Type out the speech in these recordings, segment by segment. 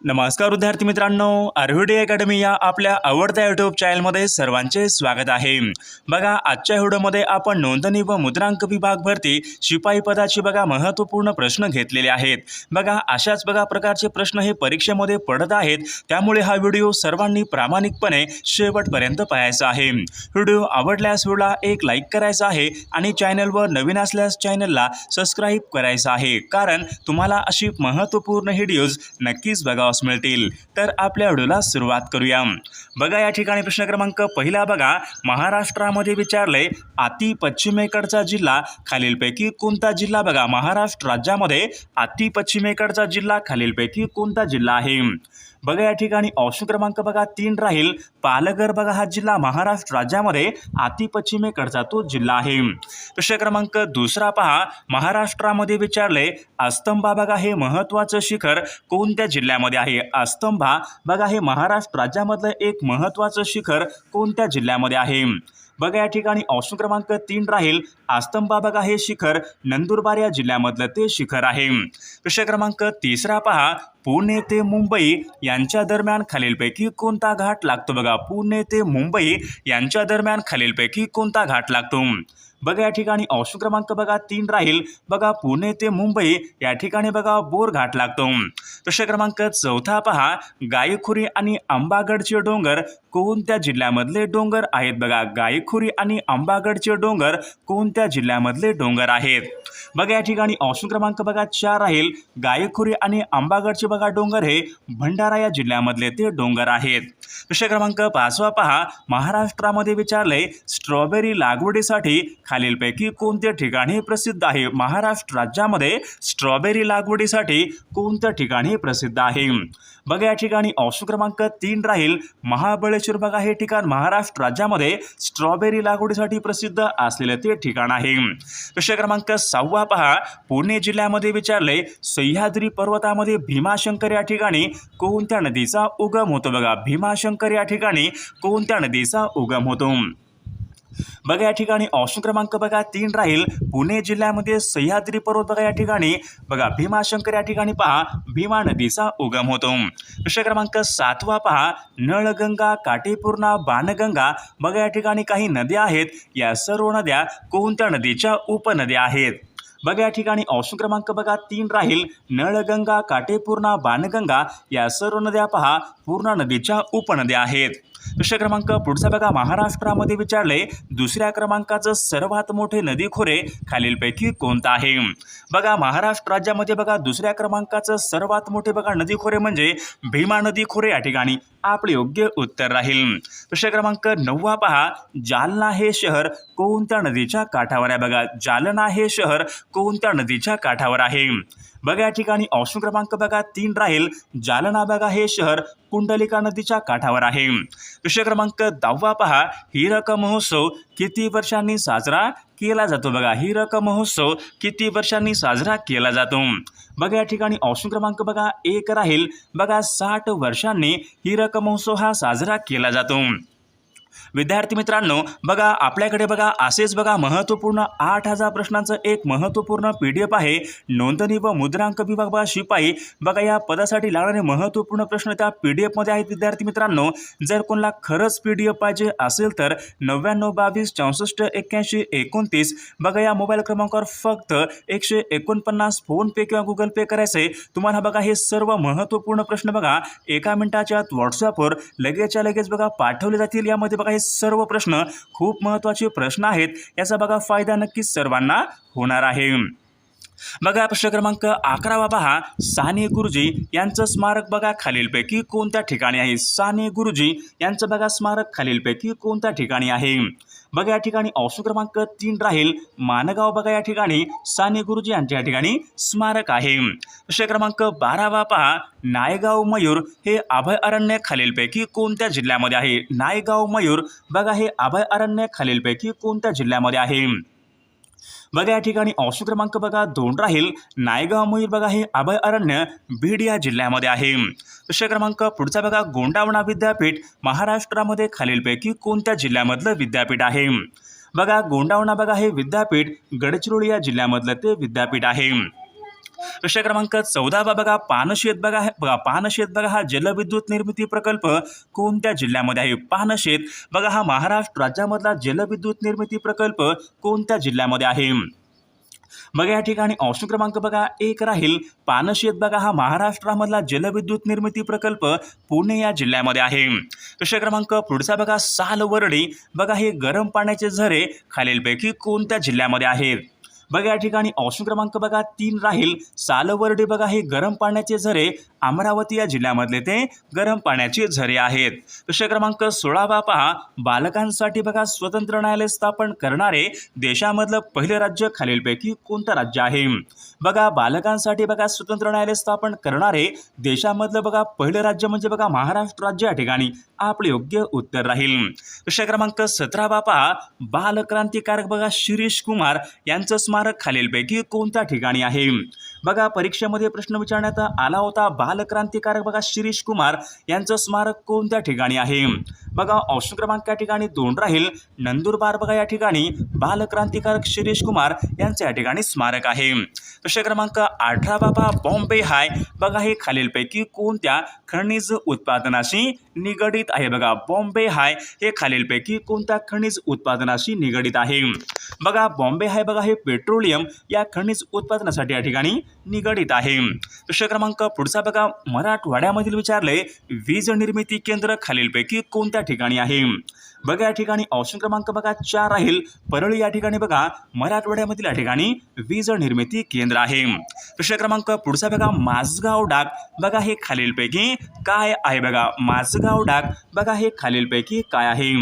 नमस्कार विद्यार्थी मित्रांनो आरव्हीडी अकॅडमी या आपल्या आवडत्या यूट्यूब चॅनलमध्ये सर्वांचे स्वागत आहे. बघा आजच्या व्हिडिओमध्ये आपण नोंदणी व मुद्रांक विभाग भरती शिपाई पदाची बघा महत्त्वपूर्ण प्रश्न घेतलेले आहेत. बघा अशाच बघा प्रकारचे प्रश्न हे परीक्षेमध्ये पडत आहेत. त्यामुळे हा व्हिडिओ सर्वांनी प्रामाणिकपणे शेवटपर्यंत पाहायचा आहे. व्हिडिओ आवडल्यास व्हिडिओला एक लाईक करायचा आहे आणि चॅनलवर नवीन असल्यास चॅनलला सबस्क्राईब करायचं आहे. कारण तुम्हाला अशी महत्त्वपूर्ण व्हिडिओज नक्कीच बघा बघावास मिळतील. तर आपल्या व्हिडिओला सुरुवात करूया. बघा या ठिकाणी प्रश्न क्रमांक पहिला बघा. महाराष्ट्रामध्ये विचारले अति पश्चिमेकडचा जिल्हा खालीलपैकी कोणता जिल्हा? बघा महाराष्ट्र राज्यामध्ये अति पश्चिमेकडचा जिल्हा खालीलपैकी कोणता जिल्हा आहे? बघा या ठिकाणी ऑप्शन क्रमांक बघा तीन राहील. पालघर बघा हा जिल्हा महाराष्ट्र राज्यामध्ये अतिपश्चिमेकडचा तो जिल्हा आहे. प्रश्न क्रमांक दुसरा पहा. महाराष्ट्रामध्ये विचारले अस्तंभा बघा हे महत्त्वाचं शिखर कोणत्या जिल्ह्यामध्ये आहे? अस्तंभा बघा हे महाराष्ट्र राज्यामधलं एक महत्त्वाचं शिखर कोणत्या जिल्ह्यामध्ये आहे? बघा या ठिकाणी ऑप्शन क्रमांक तीन राहील आस्तंबा बघा हे शिखर नंदुरबार या जिल्ह्यामधलं ते शिखर आहे. प्रश्न क्रमांक तिसरा पहा पुणे ते मुंबई यांच्या दरम्यान खालीलपैकी कोणता घाट लागतो? बघा पुणे ते मुंबई यांच्या दरम्यान खालीलपैकी कोणता घाट लागतो? बघा या ठिकाणी ऑप्शन क्रमांक बघा तीन राहील. बघा पुणे ते मुंबई या ठिकाणी बघा बोर घाट लागतो. प्रश्न क्रमांक चौथा पहा. गायखुरी आणि आंबागडचे डोंगर कोणत्या जिल्ह्यामधले डोंगर आहेत? बघा गायखुरी आणि आंबागडचे डोंगर कोणत्या जिल्ह्यामधले डोंगर आहेत? बघा या ठिकाणी ऑप्शन क्रमांक बघा चार राहील. गायखुरी आणि आंबागडचे बघा डोंगर हे भंडारा या जिल्ह्यामधले ते डोंगर आहेत. प्रश्न क्रमांक पाचवा पहा. महाराष्ट्रामध्ये विचारले स्ट्रॉबेरी लागवडीसाठी खालीलपैकी कोणते ठिकाणी प्रसिद्ध आहे? महाराष्ट्र राज्यामध्ये स्ट्रॉबेरी लागवडीसाठी कोणत्या ठिकाणी प्रसिद्ध आहे? बघा या ठिकाणी ऑप्शन क्रमांक तीन राहील. महाबळेश्वर बघा हे ठिकाण महाराष्ट्र राज्यामध्ये स्ट्रॉबेरी लागवडीसाठी प्रसिद्ध असलेले ते ठिकाण आहे. प्रश्न क्रमांक सहावा पहा. पुणे जिल्ह्यामध्ये विचारले सह्याद्री पर्वतामध्ये भीमाशंकर या ठिकाणी कोणत्या नदीचा उगम होतो? बघा भीमाशंकर या ठिकाणी कोणत्या नदीचा उगम होतो? बघा या ठिकाणी ऑप्शन क्रमांक बघा तीन राहील. पुणे जिल्ह्यामध्ये सह्याद्री पर्वत बघा या ठिकाणी. बघा भीमाशंकर या ठिकाणी पहा. भीमा नदीचा उगम होतो. प्रश्न क्रमांक सातवा पहा. नळगंगा काटेपूर्णा बाणगंगा बघा या ठिकाणी काही नद्या आहेत. या सर्व नद्या कोणत्या नदीच्या उपनद्या आहेत? बघा या ठिकाणी ऑप्शन क्रमांक बघा तीन राहील. नळगंगा काटेपूर्णा बाणगंगा या सर्व नद्या पहा. पूर्णा नदीच्या उपनद्या आहेत. प्रश्न क्रमांक पुढचा बघा. महाराष्ट्रामध्ये विचारले दुसऱ्या क्रमांकाचं सर्वात मोठे नदीखोरे खालीलपैकी कोणतं आहे? बघा महाराष्ट्र राज्यामध्ये बघा दुसऱ्या क्रमांकाचं सर्वात मोठे बघा नदीखोरे म्हणजे भीमा नदी खोरे या ठिकाणी. आपले योग्य उत्तर राहील. प्रश्न क्रमांक नववा पहा. जालना हे शहर कोणत्या नदीच्या काठावर आहे? बघा जालना हे शहर कोणत्या नदीच्या काठावर आहे? बघा या ठिकाणी ऑप्शन क्रमांक बघा तीन राहील. जालना बघा हे शहर कुंडलिका नदीच्या काठावर आहे. विषय क्रमांक दहावा पहा. हिरक महोत्सव किती वर्षांनी साजरा केला जातो? बघा हिरक महोत्सव किती वर्षांनी साजरा केला जातो? बघा या ठिकाणी ऑप्शन क्रमांक बघा एक राहील. बघा साठ वर्षांनी हिरक महोत्सव हा साजरा केला जातो. विद्यार्थी मित्रांनो बघा आपल्याकडे बघा असेच बघा महत्त्वपूर्ण आठ हजार प्रश्नांचं एक महत्त्वपूर्ण पी डी एफ आहे. नोंदणी व मुद्रांक विभाग बघा शिपाई बघा या पदासाठी लागणारे महत्त्वपूर्ण प्रश्न त्या पी डी एफमध्ये आहेत विद्यार्थी मित्रांनो. जर कोणाला खरंच पी डी एफ पाहिजे असेल तर नव्याण्णव बावीस चौसष्ट एक्क्याऐंशी एकोणतीस बघा या मोबाईल क्रमांकावर फक्त एकशे एकोणपन्नास फोनपे किंवा गुगल पे करायचे तुम्हाला बघा हे सर्व महत्त्वपूर्ण प्रश्न बघा एका मिनिटाच्या आत व्हॉट्सअपवर लगेचच्या लगेच बघा पाठवले जातील. यामध्ये बघा हे सर्व प्रश्न खूप महत्त्वाचे प्रश्न आहेत. याचा बघा फायदा नक्कीच सर्वांना होणार आहे. बघा प्रश्न क्रमांक अकरावा पहा. साने गुरुजी यांचं स्मारक बघा खालीलपैकी कोणत्या ठिकाणी आहे? साने गुरुजी यांचं बघा स्मारक खालीलपैकी कोणत्या ठिकाणी आहे? बघा या ठिकाणी ऑप्शन क्रमांक तीन राहील. मानगाव बघा या ठिकाणी. साने गुरुजी यांच्या या ठिकाणी स्मारक आहे. प्रश्न क्रमांक बारावा पहा. नायगाव मयूर हे अभयारण्य खालीलपैकी कोणत्या जिल्ह्यामध्ये आहे? नायगाव मयूर बघा हे अभयारण्य खालीलपैकी कोणत्या जिल्ह्यामध्ये आहे? बघा या ठिकाणी ऑप्शन क्रमांक बघा दोन राहील. नायगाव मयूर बघा हे अभय अरण्य बीड या जिल्ह्यामध्ये आहे. प्रश्न क्रमांक पुढचा बघा गोंडावणा विद्यापीठ महाराष्ट्रामध्ये खालीलपैकी कोणत्या जिल्ह्यामधलं विद्यापीठ आहे? बघा गोंडावणा बघा हे विद्यापीठ गडचिरोली या जिल्ह्यामधलं ते विद्यापीठ आहे. प्रश्न क्रमांक चौदा बघा पानशेत बघा बघा पानशेत बघा हा जलविद्युत निर्मिती प्रकल्प कोणत्या जिल्ह्यामध्ये आहे? पानशेत बघा हा महाराष्ट्र राज्यामधला जलविद्युत निर्मिती प्रकल्प कोणत्या जिल्ह्यामध्ये आहे? बघा या ठिकाणी ऑप्शन क्रमांक बघा एक राहील. पानशेत बघा हा महाराष्ट्रामधला जलविद्युत निर्मिती प्रकल्प पुणे या जिल्ह्यामध्ये आहे. प्रश्न क्रमांक पुढचा बघा सालवर्डी. बघा हे गरम पाण्याचे झरे खालीलपैकी कोणत्या जिल्ह्यामध्ये आहेत? बघा या ठिकाणी ऑप्शन क्रमांक बघा तीन राहील. सालवर्डी बघा हे गरम पाण्याचे झरे अमरावती या जिल्ह्यामधले ते गरम पाण्याचे झरे आहेत. प्रश्न क्रमांक सोळावा पहा. बालकांसाठी बघा स्वतंत्र न्यायालय स्थापन करणारे देशामधलं पहिलं राज्य खालीलपैकी कोणतं राज्य आहे? बघा बालकांसाठी बघा स्वतंत्र न्यायालय स्थापन करणारे देशामधलं बघा पहिलं राज्य म्हणजे बघा महाराष्ट्र राज्य. या ठिकाणी आपले योग्य उत्तर राहील. प्रश्न क्रमांक सतरा बापा बालक्रांतिकारक बघा शिरीष कुमार यांचं स्मारक खालीलपैकी कोणत्या ठिकाणी आहे? बघा परीक्षेमध्ये प्रश्न विचारण्यात आला होता. बालक्रांतिकारक बघा शिरीष कुमार यांचं स्मारक कोणत्या ठिकाणी आहे? बघा ऑप्शन क्रमांक या ठिकाणी दोन राहील. नंदुरबार बघा या ठिकाणी बालक्रांतिकारक शिरीष कुमार यांचं या ठिकाणी स्मारक आहे. प्रश्न क्रमांक अठरा बाबा बॉम्बे हाय. बघा हे खालीलपैकी कोणत्या खनिज उत्पादनाशी निगडित आहे? बघा बॉम्बे हाय. हे खालीलपैकी कोणत्या खनिज उत्पादनाशी निगडित आहे? बघा बॉम्बे हाय बघा हे पेट्रोलियम या खनिज उत्पादनासाठी या ठिकाणी निगडित आहे. प्रश्न क्रमांक पुढचा बघा. मराठवाड्यामधील विचारले वीज निर्मिती केंद्र खालीलपैकी कोणत्या ठिकाणी आहे? बघा या ठिकाणी ऑप्शन क्रमांक बघा चार राहील. परळी या ठिकाणी बघा. मराठवाड्यामधील या ठिकाणी वीज निर्मिती केंद्र आहे. प्रश्न क्रमांक पुढचा बघा. माझगाव डाक बघा हे खालीलपैकी काय आहे बघा? माझगाव डाक बघा हे खालीलपैकी काय आहे?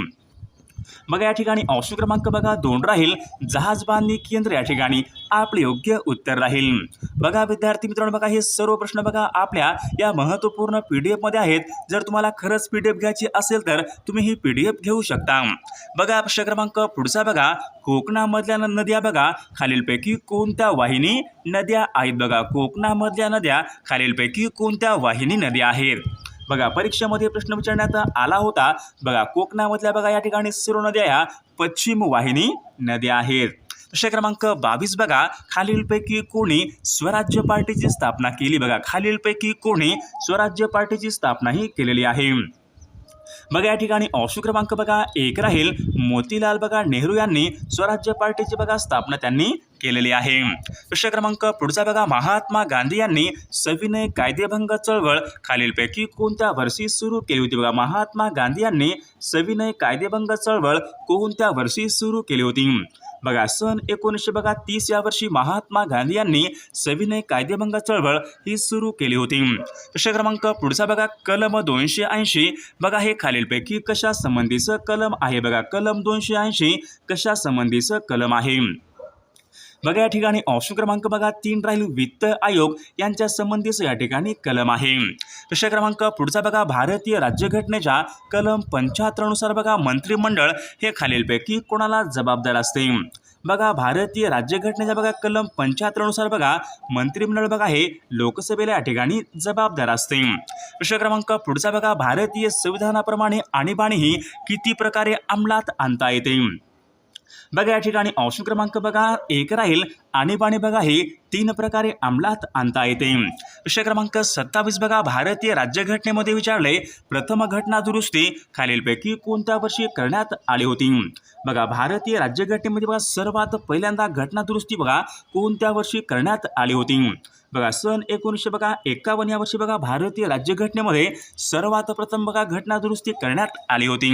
बघा या ठिकाणी ऑप्शन क्रमांक बघा दोन राहील. जहाज बांधणी केंद्र या ठिकाणी आपले योग्य उत्तर राहील. बघा विद्यार्थी मित्रांनो बघा हे सर्व प्रश्न बघा आपल्या या महत्त्वपूर्ण पी डी एफमध्ये आहेत. जर तुम्हाला खरंच पी डी एफ घ्यायची असेल तर तुम्ही ही पी डी एफ घेऊ शकता. बघा प्रश्न क्रमांक पुढचा बघा. कोकणामधल्या न- नद्या बघा. खालीलपैकी कोणत्या वाहिनी नद्या आहेत बघा? कोकणामधल्या नद्या खालीलपैकी कोणत्या वाहिनी नद्या आहेत? बघा परीक्षेमध्ये प्रश्न विचारण्यात आला होता. बघा कोकणामधल्या बघा या ठिकाणी सर्व नद्या ह्या पश्चिम वाहिनी नद्या आहेत. प्रश्न क्रमांक बावीस बघा. खालीलपैकी कोणी स्वराज्य पार्टीची स्थापना केली? बघा खालीलपैकी कोणी स्वराज्य पार्टीची स्थापना ही केलेली आहे. बघा या ठिकाणी ऑप्शन क्रमांक बघा एक राहील. मोतीलाल बघा नेहरू यांनी स्वराज्य पार्टीची बघा स्थापना त्यांनी केलेली आहे. प्रश्न क्रमांक पुढचा बघा. महात्मा गांधी यांनी सविनय कायदेभंग चळवळ खालीलपैकी कोणत्या वर्षी सुरू केली होती बघा? महात्मा गांधी यांनी सविनय कायदेभंग चळवळ कोणत्या वर्षी सुरू केली होती? बघा सन एकोणीसशे बघा तीस या वर्षी महात्मा गांधी यांनी सविनय कायदेभंग चळवळ ही सुरू केली होती. प्रश्न क्रमांक पुढचा बघा. कलम दोनशे ऐंशी. बघा हे खालीलपैकी कशा संबंधीचं कलम आहे बघा? कलम दोनशे ऐंशी कशा संबंधीचं कलम आहे? बघा या ठिकाणी ऑप्शन क्रमांक बघा तीन राहील वित्त आयोग. यांच्या संबंधीचं या ठिकाणी कलम आहे. प्रश्न क्रमांक पुढचा बघा भारतीय राज्यघटनेच्या कलम पंच्याहत्तरनुसार बघा मंत्रिमंडळ हे खालीलपैकी कोणाला जबाबदार असते? बघा भारतीय राज्यघटनेच्या बघा कलम पंच्याहत्तरनुसार बघा मंत्रिमंडळ बघा हे लोकसभेला या ठिकाणी जबाबदार असते. प्रश्न क्रमांक पुढचा बघा भारतीय संविधानाप्रमाणे आणीबाणी ही किती प्रकारे अंमलात आणता येते? बघा या ठिकाणी ऑप्शन क्रमांक बघा एक राहील. आणीबाणी बघा हे तीन प्रकारे अंमलात आणता येते. विषय क्रमांक सत्तावीस बघा भारतीय राज्यघटनेमध्ये विचारले प्रथम घटना दुरुस्ती खालीलपैकी कोणत्या वर्षी करण्यात आली होती? बघा भारतीय राज्यघटनेमध्ये बघा सर्वात पहिल्यांदा घटना दुरुस्ती बघा कोणत्या वर्षी करण्यात आली होती? बघा सन एकोणीसशे बघा एकावन्न या वर्षी बघा भारतीय राज्यघटनेमध्ये सर्वात प्रथम बघा घटना दुरुस्ती करण्यात आली होती.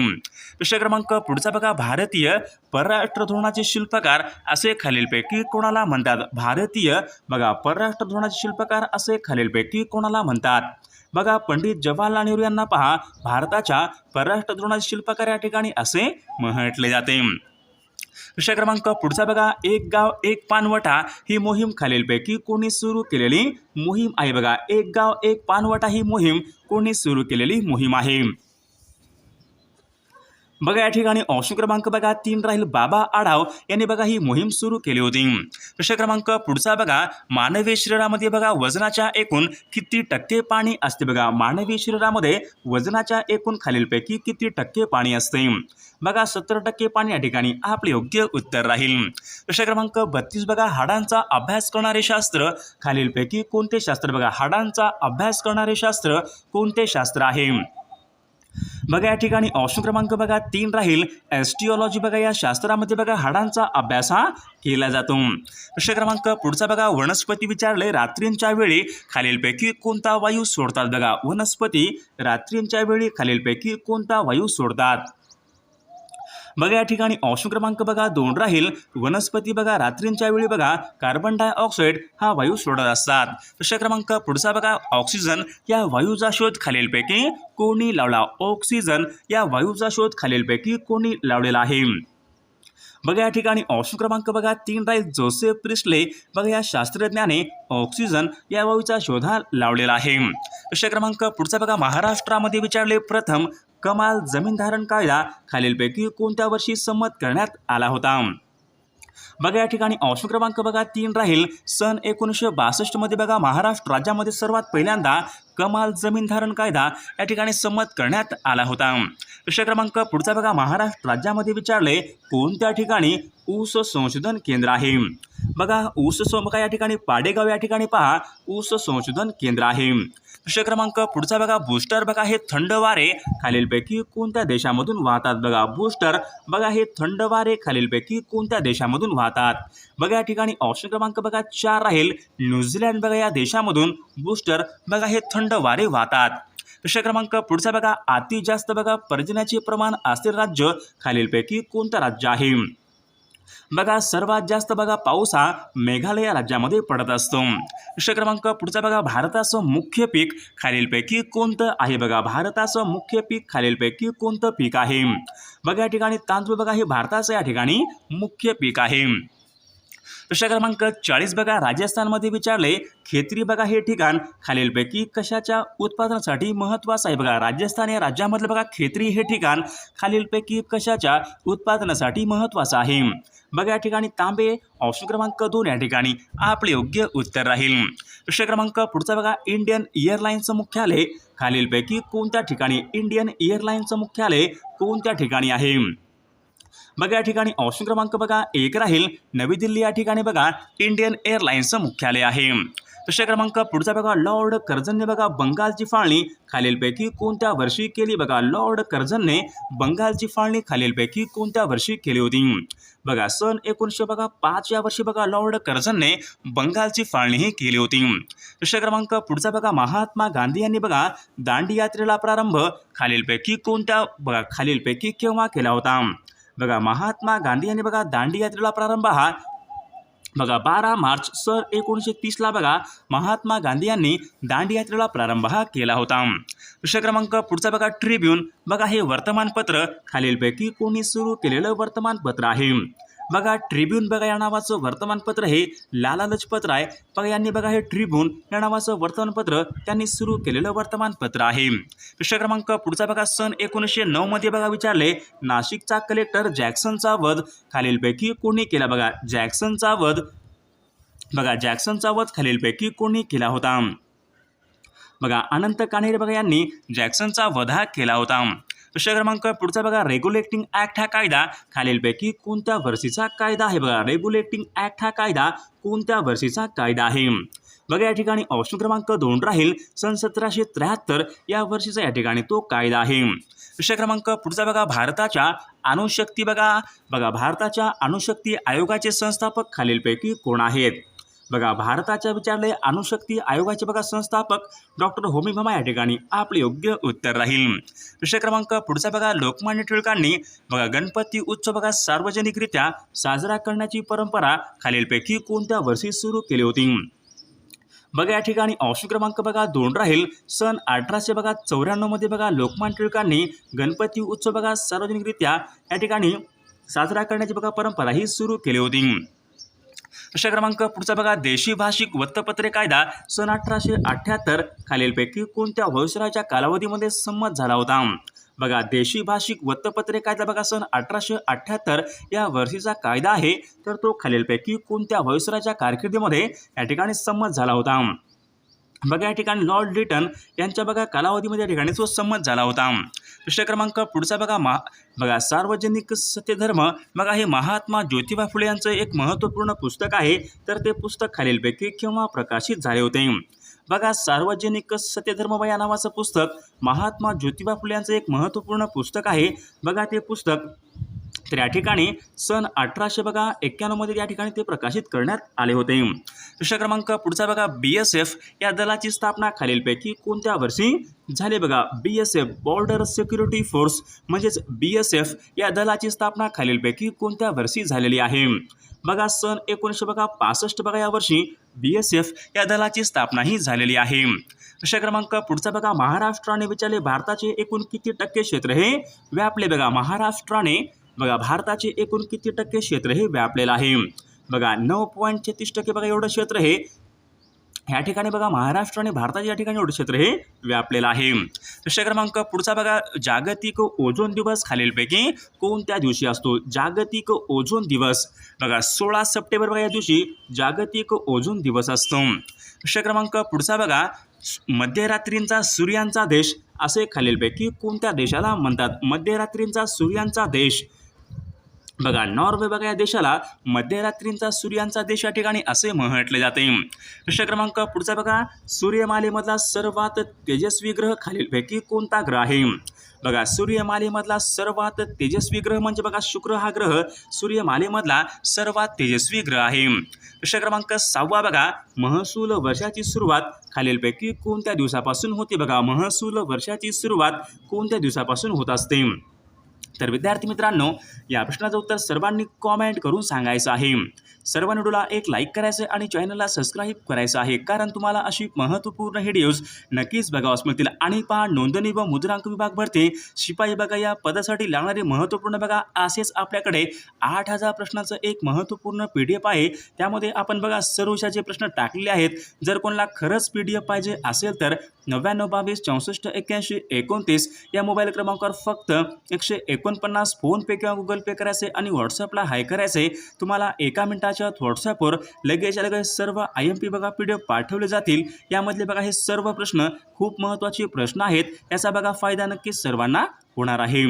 प्रश्न क्रमांक पुढचा बघा भारतीय परराष्ट्र धोरणाचे शिल्पकार असे खालीलपैकी कोणाला म्हणतात? भारतीय बघा परराष्ट्र धोरणाचे शिल्पकार असे खालीलपैकी कोणाला म्हणतात? बघा पंडित जवाहरलाल नेहरू यांना पहा भारताच्या परराष्ट्र धोरणाचे शिल्पकार या ठिकाणी असे म्हटले जाते. विषय क्रमांक पुढचा बघा. एक गाव एक पानवटा ही मोहीम खालीलपैकी कोणी सुरू केलेली मोहीम आहे बघा. एक गाव एक पानवटा ही मोहीम कोणी सुरू केलेली मोहीम आहे. बघा या ठिकाणी ऑप्शन क्रमांक बघा तीन राहील बाबा आढाव. यांनी बघा ही मोहीम सुरू केली होती. प्रश्न क्रमांक पुढचा बघा. मानवी शरीरामध्ये बघा वजनाच्या एकूण किती टक्के पाणी असते बघा? मानवी शरीरामध्ये वजनाच्या एकूण खालीलपैकी किती टक्के पाणी असते? बघा सत्तर टक्के पाणी या ठिकाणी आपले योग्य उत्तर राहील. प्रश्न क्रमांक बत्तीस बघा. हाडांचा अभ्यास करणारे शास्त्र. खालीलपैकी कोणते शास्त्र बघा? हाडांचा अभ्यास करणारे शास्त्र कोणते शास्त्र आहे? बघा या ठिकाणी ऑप्शन क्रमांक बघा तीन राहील. एस्टिओलॉजी बघा या शास्त्रामध्ये बघा हाडांचा अभ्यास हा केला जातो. प्रश्न क्रमांक पुढचा बघा वनस्पती विचारले रात्रींच्या वेळी खालीलपैकी कोणता वायू सोडतात? बघा वनस्पती रात्रींच्या वेळी खालीलपैकी कोणता वायू सोडतात? बघा या ठिकाणी ऑप्शन क्रमांक बघा दोन राहील. वनस्पती बघा रात्रींच्या वेळी बघा कार्बन डायऑक्साईड हा वायू सोडत असतात. प्रश्न क्रमांक पुढचा बघा ऑक्सिजन या वायूचा शोध खालीलपैकी कोणी लावला. ऑक्सिजन या वायूचा शोध खालीलपैकी कोणी लावलेला आहे. बघा या ठिकाणी ऑप्शन क्रमांक बघा तीन राहील जोसेफ प्रिस्ले. बघा या शास्त्रज्ञाने ऑक्सिजन या वायूचा शोधा लावलेला आहे. प्रश्न क्रमांक पुढचा बघा महाराष्ट्रामध्ये विचारले प्रथम कमाल जमीन धारण कायदा खालीलपैकी कोणत्या वर्षी संमत करण्यात आला होता? बघा या ठिकाणी अंश क्रमांक बघा तीन राहील. सन एकोणीसशे बासष्टमध्ये बघा महाराष्ट्र राज्यामध्ये सर्वात पहिल्यांदा कमाल जमीन धारण कायदा या ठिकाणी संमत करण्यात आला होता. प्रश्न क्रमांक पुढचा बघा महाराष्ट्र राज्यामध्ये विचारले कोणत्या ठिकाणी ऊस संशोधन केंद्र आहे? बघा ऊस सोमका या ठिकाणी पाडेगाव या ठिकाणी पहा ऊस संशोधन केंद्र आहे. प्रश्न क्रमांक पुढचा बघा बूस्टर बघा हे थंड वारे खालीलपैकी कोणत्या देशामधून वाहतात? बघा बूस्टर बघा हे थंड वारे खालीलपैकी कोणत्या देशामधून वाहतात? बघा या ठिकाणी ऑप्शन क्रमांक बघा चार राहील. न्यूझीलंड बघा या देशामधून बूस्टर बघा हे थंड वारे वाहतात. प्रश्न क्रमांक पुढचा बघा अति जास्त बघा पर्जन्याचे प्रमाण असलेले राज्य खालीलपैकी कोणतं राज्य आहे? बघा सर्वात जास्त बघा पाऊस हा मेघालय या राज्यामध्ये पडत असतो. प्रश्न क्रमांक पुढचा बघा भारताचं मुख्य पीक खालीलपैकी कोणतं आहे बघा? भारताचं मुख्य पीक खालीलपैकी कोणतं पीक आहे? बघा या ठिकाणी तांदूळ बघा हे भारताचं या ठिकाणी मुख्य पीक आहे. प्रश्न क्रमांक चाळीस बघा राजस्थानमध्ये विचारले खेत्री बघा हे ठिकाण खालीलपैकी कशाच्या उत्पादनासाठी महत्त्वाचं आहे बघा? राजस्थान या राज्यामधलं बघा खेत्री हे ठिकाण खालीलपैकी कशाच्या उत्पादनासाठी महत्त्वाचं आहे? बघा या ठिकाणी तांबे ऑप्शन क्रमांक दोन या ठिकाणी. आपले योग्य उत्तर राहील. प्रश्न क्रमांक पुढचा बघा इंडियन एअरलाईन्सचं मुख्यालय खालीलपैकी कोणत्या ठिकाणी? इंडियन एअरलाईन्सचं मुख्यालय कोणत्या ठिकाणी आहे? बघा या ठिकाणी ऑप्शन क्रमांक बघा एक राहील. नवी दिल्ली या ठिकाणी बघा इंडियन एअरलाईन्सचं मुख्यालय आहे. प्रश्न क्रमांक पुढचा बघा लॉर्ड कर्जनने बघा बंगालची फाळणी. खालीलपैकी कोणत्या वर्षी केली बघा लॉर्ड कर्जनने बंगालची फाळणी खालीलपैकी कोणत्या वर्षी केली होती? बघा सन एकोणीसशे बघा पाच या वर्षी बघा लॉर्ड कर्जनने बंगालची फाळणीही केली होती. प्रश्न क्रमांक पुढचा बघा महात्मा गांधी यांनी बघा दांडी यात्रेला प्रारंभ खालीलपैकी कोणत्या बघा खालीलपैकी केव्हा केला होता? बघा महात्मा गांधी यांनी बघा दांडी यात्रेला प्रारंभ हा. बघा बारा मार्च सर एकोणीसशे तीसला बघा महात्मा गांधी यांनी दांडी यात्रेला प्रारंभ हा केला होता. प्रश्न क्रमांक पुढचा बघा ट्रिब्यून बघा हे वर्तमानपत्र खालीलपैकी कोणी सुरू केलेलं वर्तमानपत्र आहे. बघा ट्रिब्यून बघा या नावाचं वर्तमानपत्र हे लाला लजपत राय बघा यांनी बघा हे ट्रिब्यून या नावाचं वर्तमानपत्र त्यांनी सुरू केलेलं वर्तमानपत्र आहे. प्रश्न क्रमांक पुढचा बघा सन एकोणीसशे नऊमध्ये बघा विचारले नाशिकचा कलेक्टर जॅक्सनचा वध. खालीलपैकी कोणी केला बघा जॅक्सनचा वध? बघा जॅक्सनचा वध खालीलपैकी कोणी केला होता? बघा अनंत कानेरे बघा यांनी जॅक्सनचा वधा केला होता. प्रश्न क्रमांक पुढचा बघा रेग्युलेटिंग ॲक्ट हा कायदा. खालीलपैकी कोणत्या वर्षीचा कायदा आहे बघा? रेग्युलेटिंग ॲक्ट हा कायदा कोणत्या वर्षीचा कायदा आहे? बघा या ठिकाणी ऑप्शन क्रमांक दोन राहील. सन सतराशे त्र्याहत्तर या वर्षीचा या ठिकाणी तो कायदा आहे. प्रश्न क्रमांक पुढचा बघा भारताच्या अणुशक्ती बघा. बघा भारताच्या अणुशक्ती आयोगाचे संस्थापक खालीलपैकी कोण आहेत? बघा भारताच्या विचारले अणुशक्ती आयोगाचे बघा संस्थापक डॉक्टर होमी भामा या ठिकाणी आपले योग्य उत्तर राहील. प्रश्न क्रमांक पुढचा बघा लोकमान्य टिळकांनी बघा गणपती उत्सव बघा सार्वजनिकरित्या साजरा करण्याची परंपरा खालीलपैकी कोणत्या वर्षी सुरू केली होती? बघा या ठिकाणी ऑप्शन क्रमांक बघा दोन राहील. सन अठराशे बघा चौऱ्याण्णवमध्ये बघा लोकमान्य टिळकांनी गणपती उत्सव बघा सार्वजनिकरित्या या ठिकाणी साजरा करण्याची बघा परंपरा ही सुरू केली होती. प्रश्न क्रमांक पुढचा बघा. देशी भाषिक वृत्तपत्रे कायदा सन अठराशे अठ्ठ्याहत्तर खालीलपैकी कोणत्या व्हायसरायच्या कालावधीमध्ये संमत झाला होता? बघा देशी भाषिक वृत्तपत्रे कायदा बघा सन अठराशे अठ्ठ्याहत्तर या वर्षीचा कायदा आहे. तर तो खालीलपैकी कोणत्या व्हायसरायच्या कारकिर्दीमध्ये या ठिकाणी संमत झाला होता? बघा या ठिकाणी लॉर्ड लिटन यांच्या बघा कालावधीमध्ये या ठिकाणी तो संमत झाला होता. प्रश्न क्रमांक पुढचा बघा मा बघा सार्वजनिक सत्यधर्म. बघा हे महात्मा ज्योतिबा फुले यांचं एक महत्त्वपूर्ण पुस्तक आहे. तर ते पुस्तक खालीलपैकी केव्हा प्रकाशित झाले होते? बघा सार्वजनिक सत्यधर्म या नावाचं पुस्तक महात्मा ज्योतिबा फुले यांचं एक महत्त्वपूर्ण पुस्तक आहे. बघा ते पुस्तक तर या ठिकाणी सन अठराशे बघा एक्क्याण्णवमध्ये या ठिकाणी ते प्रकाशित करण्यात आले होते. प्रश्न क्रमांक पुढचा बघा बी एस एफ या दलाची स्थापना खालीलपैकी कोणत्या वर्षी झाले बघा? B S F border security force म्हणजेच बी एस एफ या दलाची स्थापना खालीलपैकी कोणत्या वर्षी झालेली आहे? बघा सन एकोणीसशे बघा पासष्ट बघा या वर्षी बी एस एफ या दलाची स्थापना ही झालेली आहे. प्रश्न क्रमांक पुढचा बघा महाराष्ट्राने विचारले भारताचे एकूण किती टक्के क्षेत्र हे? व्यापले बघा महाराष्ट्राने बघा भारताचे एकूण किती टक्के क्षेत्र हे व्यापलेलं आहे? बघा नऊ पॉईंट छत्तीस टक्के बघा एवढं क्षेत्र हे. ह्या ठिकाणी बघा महाराष्ट्र आणि भारताच्या या ठिकाणी एवढं क्षेत्र हे व्यापलेलं आहे. प्रश्न क्रमांक पुढचा बघा जागतिक ओझोन दिवस खालीलपैकी कोणत्या दिवशी असतो? जागतिक ओझोन दिवस. बघा सोळा सप्टेंबर बघा या दिवशी जागतिक ओझोन दिवस असतो. प्रश्न क्रमांक पुढचा बघा मध्यरात्रींचा सूर्यांचा देश असे खालीलपैकी कोणत्या देशाला म्हणतात? मध्यरात्रींचा सूर्यांचा देश. बघा नॉर्वे बघा या देशाला मध्यरात्रींचा सूर्यांचा देश या ठिकाणी असे म्हटले जाते. प्रश्न क्रमांक पुढचा बघा सूर्यमालेमधला सर्वात तेजस्वी ग्रह खालीलपैकी कोणता ग्रह आहे? बघा सूर्यमालेमधला सर्वात तेजस्वी ग्रह म्हणजे बघा शुक्र हा ग्रह सूर्यमालेमधला सर्वात तेजस्वी ग्रह आहे. प्रश्न क्रमांक सहावा बघा महसूल वर्षाची सुरुवात खालीलपैकी कोणत्या दिवसापासून होते? बघा महसूल वर्षाची सुरुवात कोणत्या दिवसापासून होत असते? तर विद्यार्थी मित्रांनो या प्रश्नाचं उत्तर सर्वांनी कॉमेंट करून सांगायचं आहे. सर्व व्हिडिओला एक लाईक करायचं आणि चॅनलला सबस्क्राईब करायचं आहे. कारण तुम्हाला अशी महत्त्वपूर्ण व्हिडिओज नक्कीच बघावास मिळतील. आणि पहा नोंदणी व मुद्रांक विभाग भरते शिपाई बघा या पदासाठी लागणारे महत्त्वपूर्ण बघा असेच आपल्याकडे आठ हजार प्रश्नाचं एक महत्त्वपूर्ण पी डी एफ आहे. त्यामध्ये आपण बघा सर्वशा जे प्रश्न टाकलेले आहेत. जर कोणाला खरंच पी डी एफ पाहिजे असेल तर नव्याण्णव बावीस चौसष्ट एक्क्याऐंशी एकोणतीस या मोबाईल क्रमांकावर फक्त एकशे एकोण एकोणपन्नास फोनपे किंवा गुगल पे करायचे आणि व्हॉट्सअपला हाय करायचे तुम्हाला एका मिनिटाच्या व्हॉट्सअपवर लगेच लगेच सर्व आय एम पी बघा पी डी एफ पाठवले जातील. यामधले बघा हे सर्व प्रश्न खूप महत्त्वाचे प्रश्न आहेत. याचा बघा फायदा नक्कीच सर्वांना होणार आहे.